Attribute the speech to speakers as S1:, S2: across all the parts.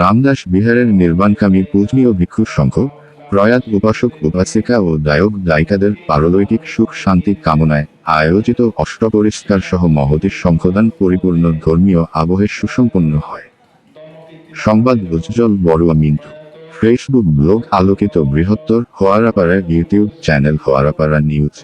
S1: রামদাস বিহারের নির্বাণকামী পূজনীয় ভিক্ষুর সংঘ, প্রয়াত উপাসক উপাসিকা ও দায়ক দায়িকাদের পারলৌকিক সুখ শান্তি কামনায় আয়োজিত অষ্টপরিষ্কার সহ মহতির সংখ্যদান পরিপূর্ণ ধর্মীয় আবহে সুসম্পন্ন হয়। সংবাদ উজ্জ্বল বড়ুয়া মিন্টু। ফেসবুক ব্লগ আলোকিত বৃহত্তর Hoarapara YouTube channel Hoarapara news.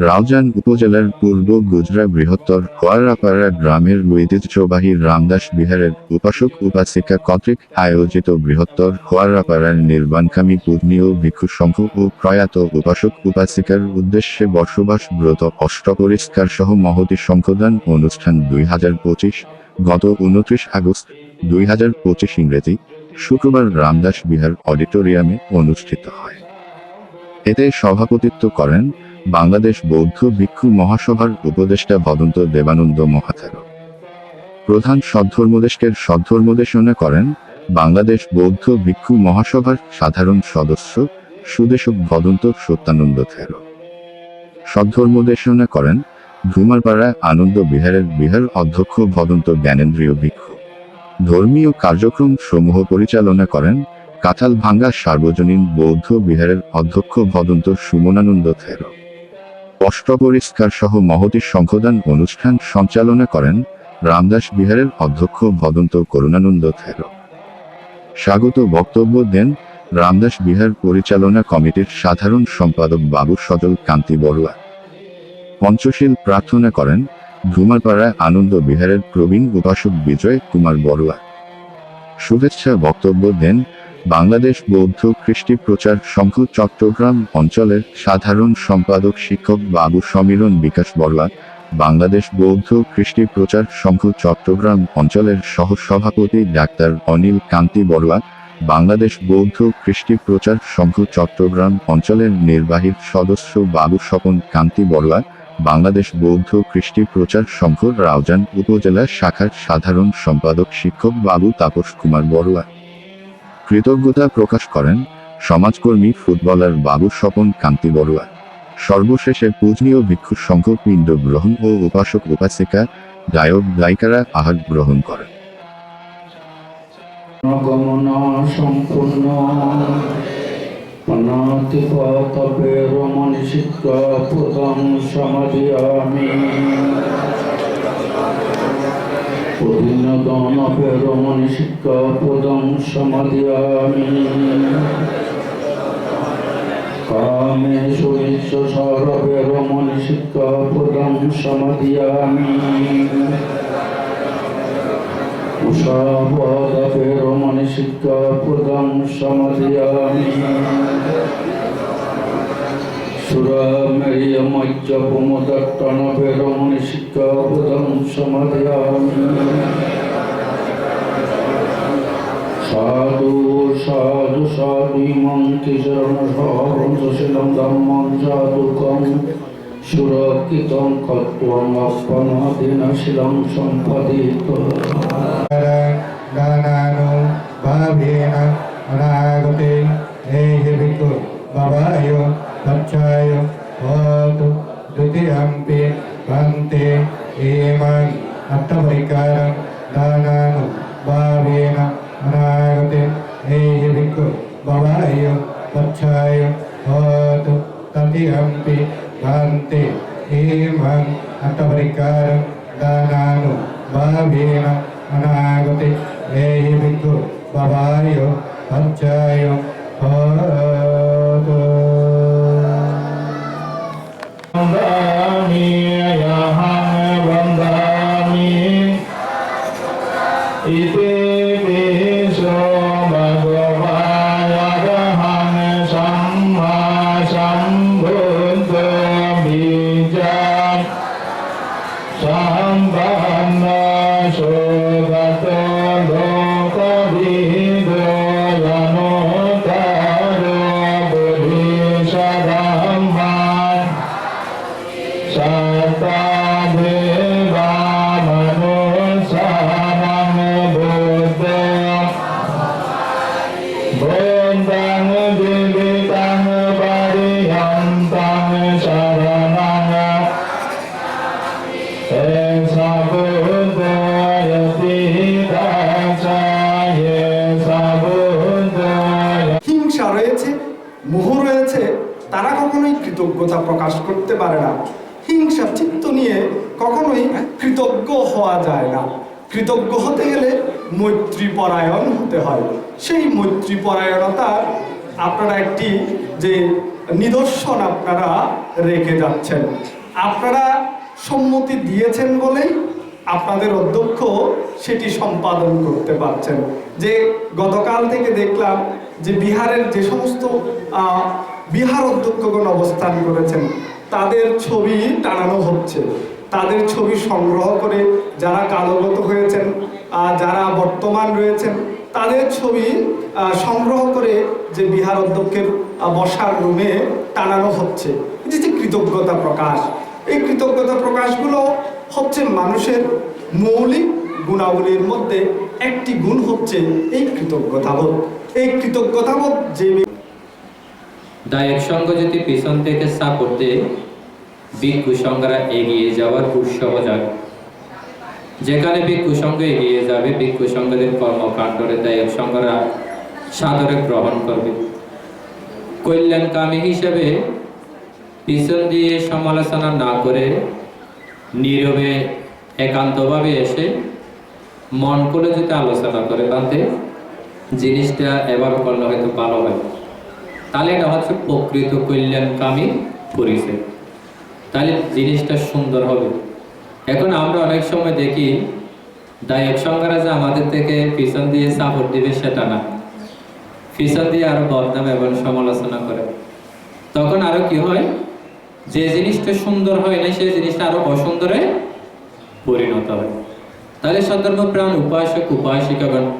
S1: Raozan উপজেলার পূর্ব গুজরা বৃহত্তর হোয়ারাপাড়া গ্রামের ঐতিহ্যবাহী রামদাস বিহারের উপাসক উপাসিকা কর্তৃক আয়োজিত বৃহত্তর হোয়ারাপাড়ার নির্বাণকামী পূজনীয় ভিক্ষু সংঘ ও প্রয়াত উপাসক উপাসিকার উদ্দেশ্যে বসবাস ব্রত অষ্টপরিষ্কার সহ মহতি সংখ্যদান অনুষ্ঠান দুই হাজার পঁচিশ, গত উনত্রিশ আগস্ট দুই হাজার পঁচিশ ইংরেজি, শুক্রবার রামদাস বিহার অডিটোরিয়ামে অনুষ্ঠিত হয়। এতে সভাপতিত্ব করেন বাংলাদেশ বৌদ্ধ ভিক্ষু মহাসভার উপদেষ্টা ভদন্ত দেবানন্দ মহাথার প্রধান সদ্ধর্মদেশকের সদ্ধর্মদেশনা করেন বাংলাদেশ বৌদ্ধ ভিক্ষু মহাসভার সাধারণ সদস্য সুদেশক ভদন্ত সত্যানন্দ থের। সদ্ধর্মদেশনা করেন ধুমারপাড়া আনন্দ বিহারের বিহার অধ্যক্ষ ভদন্ত জ্ঞানেন্দ্রীয় ভিক্ষু। ধর্মীয় কার্যক্রম সমূহ পরিচালনা করেন কাঁঠাল ভাঙ্গা সার্বজনীন বৌদ্ধ বিহারের অধ্যক্ষ ভদন্ত সুমনানন্দ থের। অষ্টপরিষ্কার সহ মহতি সংখ্যদান অনুষ্ঠান সঞ্চালনা করেন রামদাস বিহারের অধ্যক্ষ ভদন্ত করুণানন্দ থের। স্বাগত বক্তব্য দেন রামদাস বিহার পরিচালনা কমিটির সাধারণ সম্পাদক বাবু সজল কান্তি বড়ুয়া। পঞ্চশীল প্রার্থনা করেন ধুমারপাড়া আনন্দ বিহারের প্রবীণ উপাসক বিজয় কুমার বড়ুয়া। শুভেচ্ছা বক্তব্য দেন বাংলাদেশ বৌদ্ধ কৃষ্টি প্রচার সংঘ চট্টগ্রাম অঞ্চলের সাধারণ সম্পাদক শিক্ষক বাবু সমীরণ বিকাশ বড়ুয়া বাংলাদেশ বৌদ্ধ কৃষ্টি প্রচার সংঘ চট্টগ্রাম অঞ্চলের সহ সভাপতি ডাক্তার অনিল কান্তি বড়ুয়া বাংলাদেশ বৌদ্ধ কৃষ্টি প্রচার সংঘ চট্টগ্রাম অঞ্চলের নির্বাহী সদস্য বাবু স্বপন কান্তি বড়ুয়া বাংলাদেশ বৌদ্ধ কৃষ্টি প্রচার সংঘ রাউজান উপজেলা শাখার সাধারণ সম্পাদক শিক্ষক বাবু তাপস কুমার বড়ুয়া কৃতজ্ঞতা প্রকাশ করেন সমাজকর্মী ফুটবলার বাবু স্বপন কান্তি বড়ুয়া। সর্বশেষে পূজনীয় ভিক্ষু সংঘ পিণ্ড গ্রহণ ও উপাসক উপাসিকা গায়ক গায়িকারা আহার গ্রহণ করেন।
S2: সম্পূর্ণ রমণী শিক্ষা অধীনদনপে রমণী শিক্ষা প্রদান সমাধিয়ামি কামে সুইচ্ছ সরবে রমণী শিক্ষা সমাধিয়ামি সুরামেয় মজ্জ প্রমোদট্টনপে রমণী শিক্ষা প্রদান সমাধিয়ামি সাধু সাধু সাধু ইমং কিশরণ সহবংশীলং ধর্মং সাধুকং সুরক্ষিতং কল্পং অপনাদিনশীলং সম্পাদিত
S3: দানানো ভাবেন অনাগতে বাবায় তচ্ছায় হতু দ্বিতীয়ম্পি ভন্তে এমন অর্থপরিকারং দানানো ভাবেন অনাগতে এই ভিক্ষু বাবায় তচ্ছায় হতু তৃতীয়ম্পি ভন্তে এমন অর্থপরিকারং দানানো ভাবেন অনাগতে এই ভিক্ষু বাবায় পঞ্চায় হতু
S2: বন্দামি হিংসা রয়েছে, মোহ রয়েছে, তারা কখনোই কৃতজ্ঞতা
S4: প্রকাশ করতে পারে না। হিংসা চিত্ত নিয়ে কখনোই কৃতজ্ঞ হওয়া যায় না। কৃতজ্ঞ হতে গেলে মৈত্রী পরায়ণ হতে হয়। সেই মৈত্রী পরায়ণতার আপনারা একটি যে নিদর্শন আপনারা রেখে যাচ্ছেন। আপনারা সম্মতি দিয়েছেন বলেই আপনাদের অধ্যক্ষ সেটি সম্পাদন করতে পারছেন। যে গতকাল থেকে দেখলাম যে বিহারের যে সমস্ত বিহার অধ্যক্ষগণ অবস্থান করেছেন, তাদের ছবি টানানো হচ্ছে। তাদের ছবি সংগ্রহ করে যারা কালগত হয়েছেন যারা বর্তমান রয়েছেন, তাদের ছবি সংগ্রহ করে যে বিহার অধ্যক্ষের বসার রুমে টানানো হচ্ছে। এই যে কৃতজ্ঞতা প্রকাশ, এই কৃতজ্ঞতা প্রকাশগুলো হচ্ছে মানুষের মৌলিক গুণাবলীর মধ্যে একটি গুণ হচ্ছে এই কৃতজ্ঞতাবোধ। এই কৃতজ্ঞতাবোধ যে
S5: দায়ক সঙ্গ যদি পিছন থেকে সাপোর্ট ভিক্ষু সংঘরা এগিয়ে যাওয়ার উৎসব যাক যেখানে ভিক্ষু সংঘ এগিয়ে যাবে, ভিক্ষু সংঘদের কর্মকাণ্ডরে দায়ক সংঘরা সাদরে গ্রহণ করবে। কল্যাণকামী হিসেবে পিছন দিয়ে সমালোচনা না করে নীরবে, একান্তভাবে এসে মন করে যদি আলোচনা করে তাতে জিনিসটা এবার করলে হয়তো ভালো হয়। তাহলে এটা হচ্ছে প্রকৃত কল্যাণকামী পরিচয়। তাহলে জিনিসটা সুন্দর হবে। এখন আমরা অনেক সময় দেখি দায়ক সংঘরা যে আমাদের থেকে পিছন দিয়ে সাপোর্ট দিবে সেটা না। পিছন দিয়ে আরও বদনাম এবং সমালোচনা করে। তখন আরও কি হয়? যে জিনিসটা সুন্দর হয় না, সেই জিনিসটা আরও অসুন্দরে পরিণত হয়। তাহলে সন্দর্ভ প্রাণ উপাসক, উপাসিকাগণ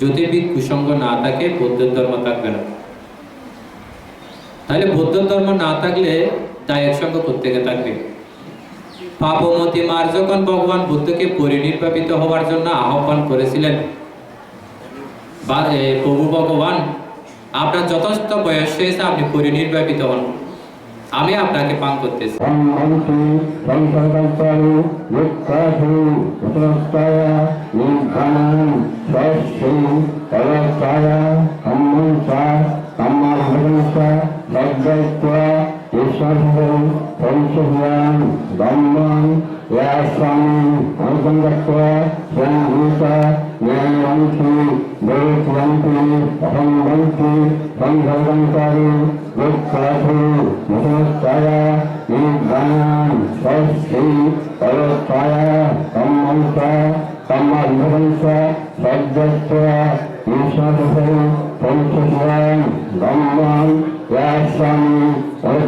S5: যদি কুসঙ্গ না থাকে, বৌদ্ধ ধর্ম থাকবে না। তাহলে বৌদ্ধ ধর্ম না থাকলে দায়ের সঙ্গ প্রত্যেকে থাকবে। পাপমতি মার যখন ভগবান বুদ্ধকে পরিনির্বাপিত হওয়ার জন্য আহ্বান করেছিলেন প্রভু ভগবান, আপনার যথেষ্ট বয়স হয়েছে, আপনি পরিনির্বাপিত হন। আমি আপনাকে পান করতেছি।
S6: सर्वं परिशुभ्रां धम्मं यास्तानं अनुसङ्गत्व स्वयंभूत न्यायवन्ति देशवन्ति अहंवन्ति सङ्घवन्तारि यत्साधु मुसमस्ताय निर्दानां स्वस्ति अवस्थाय सम्मंस सम्मभवंस सद्यत्व ईश्वरः
S7: परिशुभ्रां धम्मं यास्तानं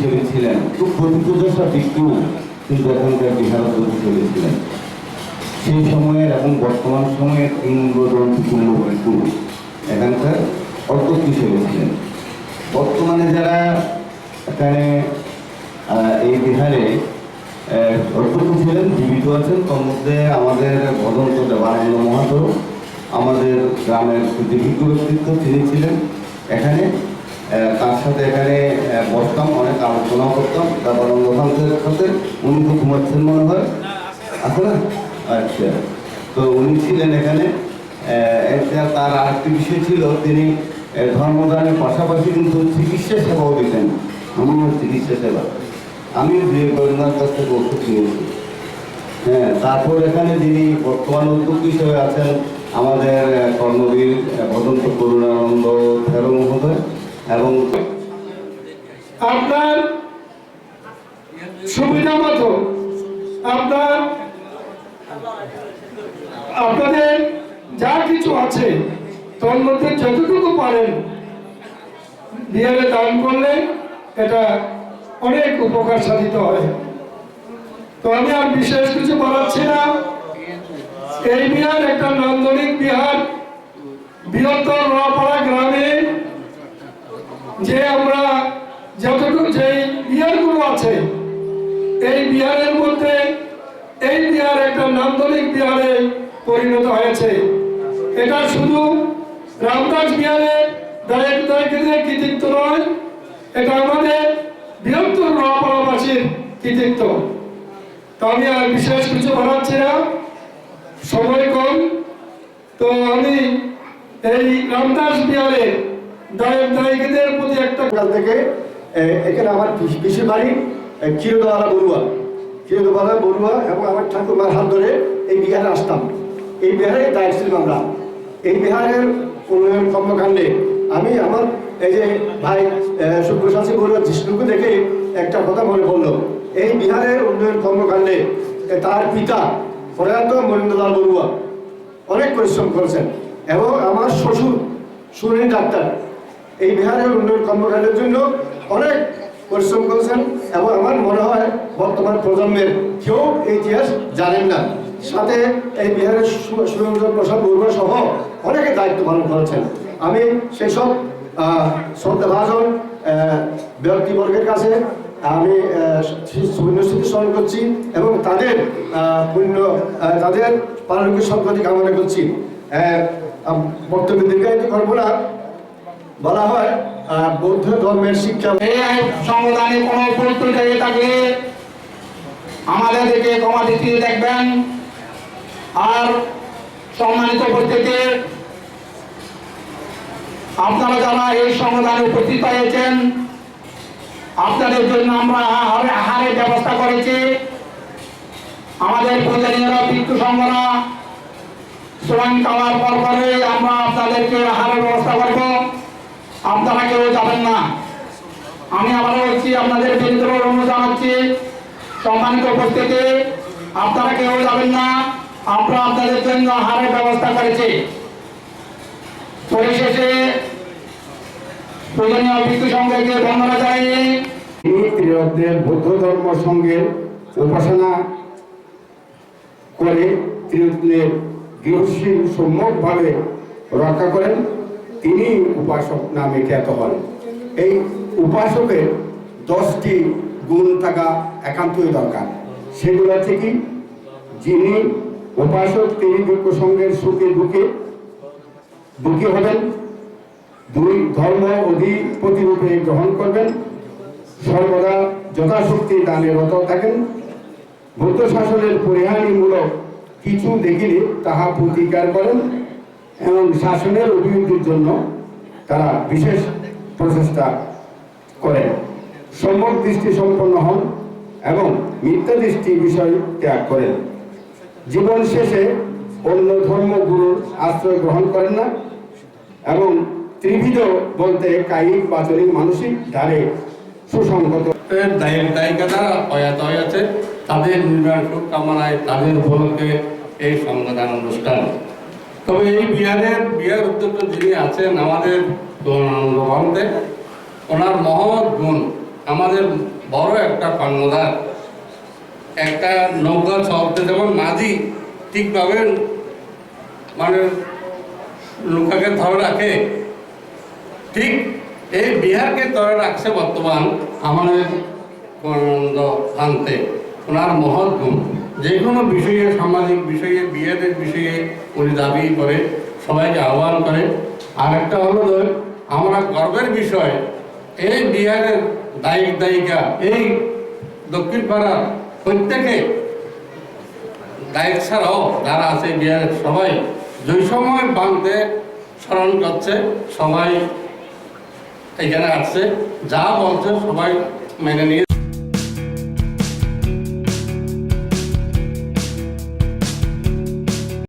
S7: হিসেবে ছিলেন খুব প্রতিপদশা ব্যক্তি কিন্তু এখানকার বিহারোদ্যোগ হিসেবে ছিলেন সেই সময়ের এবং বর্তমান সময়ের কিংবদন্তি কুম্ভবিকু এখানকার অধ্যক্ষ হিসেবে ছিলেন বর্তমানে যারা এখানে এই বিহারে অধ্যক্ষ ছিলেন, জীবিত আছেন, তার মধ্যে আমাদের ভদন্ত দেবানন্দ মহাতো, আমাদের গ্রামের জীবিত ব্যক্তিত্ব তিনি ছিলেন এখানে। তার সাথে এখানে বসতাম অনেক আলোচনা করতাম। দেবানন্দ মহাতের সাথে উনি তো ঘুমাচ্ছেন মনে হয়। আছে না? আচ্ছা। তো উনি ছিলেন এখানে। তার আরেকটি বিষয় ছিল তিনি ধর্মদানের পাশাপাশি কিন্তু চিকিৎসা সেবাও দিতেন। আমার চিকিৎসা সেবা। আমি ওনার কাছ থেকে ওষুধ নিয়েছি। হ্যাঁ তারপর এখানে যিনি বর্তমান উদ্যোগ হিসেবে আছেন আমাদের কর্মবীর আহ, ভদন্ত করুণানন্দ থেরো মহোদয়। এবং
S4: আপনার সুবিধা মতো আপনার, আপনাদের যা কিছু আছে, তার মধ্যে যতটুকু পারেন বিহারে দান করলে এটা অনেক উপকার সাধিত হয়। তো আমি আর বিশেষ কিছু বলাচ্ছি না। এই বিহার একটা নান্দনিক বিহার, বৃহত্তর রাপাড়া গ্রামে
S8: যে আমরা যতটুকু যে বিহারগুলো আছে, এই বিহারের মধ্যে এই বিহার একটা নান্দনিক বিহারে পরিণত হয়েছে। এটা শুধু রামদাস দায়কের কৃতিত্ব নয়, এটা আমাদের বৃহত্তর নোয়াপাড়াবাসীর কৃতিত্ব। তো আমি আর বিশেষ কিছু বানাচ্ছি না, সময় কম। তো আমি এই রামদাস বিহারের দায়ক দায়িকাদের প্রতি একটা
S6: কাল থেকে এখানে আমার পিস- পিসির বাড়ি ক্ষীরদওয়ালা বড়ুয়া। ক্ষীরদওয়ালা বড়ুয়া এবং আমার ঠাকুরমার হাত ধরে এই বিহারে আসতাম। এই বিহারে দায়িত্ব ছিলাম আমরা। এই বিহারের উন্নয়ন কর্মকাণ্ডে আমি আমার এই যে ভাই শুক্রশাসী বড়ুয়া জিষ্ণুকে দেখে একটা কথা মনে পড়ল। এই বিহারের উন্নয়ন কর্মকাণ্ডে তার পিতা প্রয়াত মনীন্দ্রলাল বড়ুয়া অনেক পরিশ্রম করেছেন এবং আমার শ্বশুর সুনীল ডাক্তার। এই বিহারের উন্নয়ন কর্মকাণ্ডের জন্য অনেক পরিশ্রম করেছেন এবং আমার মনে হয় বর্তমান প্রজন্মের কেউ এই ইতিহাস জানেন না। সাথে এই বিহারের সুরেন্দ্র প্রসাদ বড়ুয়া সহ অনেকে দায়িত্ব পালন করেছেন। আমি সেই সব শ্রদ্ধাভাজন ব্যক্তিবর্গের কাছে আমি পুণ্যস্মৃতি স্মরণ করছি এবং তাদের পুণ্য তাদের পালনকে সদ্গতি কামনা করছি। বক্তব্য দীর্ঘায়িত করব না। বলা হয় বৌদ্ধ ধর্মের শিক্ষা
S8: সংবিধানে কোনো হয়ে থাকলে আমাদের দিকে ক্ষমা দৃষ্টিতে দেখবেন। আর সম্মানিত উপস্থিতি, আপনারা যারা এই সংবিধানে উপস্থিত হয়েছেন, আপনাদের জন্য আমরা আহারের ব্যবস্থা করেছি। আমাদের পূজনীয়রা ভিক্ষু সংঘরা স্বয়ং খাওয়ার পর পরে আমরা আপনাদেরকে আহারের ব্যবস্থা করব। আপনারা কেউ যাবেন না। আমি আবারও বলছি, আপনাদের বিরুদ্ধে অনুরোধ জানাচ্ছি। সম্মানিত উপস্থিতি, আপনারা কেউ যাবেন না। আমরা আপনাদের জন্য আহারের ব্যবস্থা করেছি। পরিশেষে পূজনীয় ভিক্ষু সংঘকে বন্দনা জানিয়ে
S6: ত্রিরত্নের বৌদ্ধ ধর্ম সঙ্গের উপাসনা করে ত্রিরত্নের গৃহশীল সম্যকভাবে রক্ষা করেন। তিনি উপাসক নামে খ্যাত হন। এই উপাসকের দশটি গুণ থাকা একান্তই দরকার। সেগুলো হচ্ছে কি? যিনি উপাসক, তিনি সঙ্গের সুখে দুঃখে দুঃখী হবেন। দুই, ধর্ম অধিপতি রূপে গ্রহণ করবেন। সর্বদা যথাশক্তি দানে রত থাকেন। বৌদ্ধ শাসনের পরিহানিমূলক কিছু দেখিলে তাহা প্রতিকার করেন। এবং শাসনের অভিবৃদ্ধির জন্য তারা বিশেষ প্রচেষ্টা করেন। সম্যক দৃষ্টি সম্পন্ন হন এবং মিথ্যা দৃষ্টি বিষয় ত্যাগ করেন। জীবন শেষে অন্য ধর্মগুরুর আশ্রয় গ্রহণ করেন না এবং ত্রিবিধ বলতে কায়িক, বাচনিক, মানসিক ধারে সুসংগত।
S9: দায়িক যারা প্রয়াত হয়েছে তাদের নির্মাণ সুখ কামনায় তাদের উপলক্ষে এই সংবিধান অনুষ্ঠান। তবে এই বিহারের, বিহার উদ্যোক্ত যিনি আছেন আমাদের গণতে ওনার মহৎ গুণ, আমাদের বড় একটা কর্ণধার। একটা নৌকা চলতে যেমন মাঝি, ঠিকভাবে মানে নৌকাকে ধরে রাখে। ঠিক এই বিহারকে ধরে রাখছে বর্তমান আমাদের আনতে ওনার মহৎ গুণ। যে কোনো বিষয়ে, সামাজিক বিষয়ে, বিয়েদের বিষয়ে উনি দাবি করে, সবাইকে আহ্বান করে। আর একটা হলো আমরা গর্বের বিষয়, এই বিহারের দায়িক দায়িকা, এই দক্ষিণ পাড়ার প্রত্যেকে দায়িক ছাড়াও যারা আছে বিহারের সবাই যে সময় বাঁধতে স্মরণ করছে, সবাই এখানে আসছে, যা বলছে সবাই মেনে নিয়ে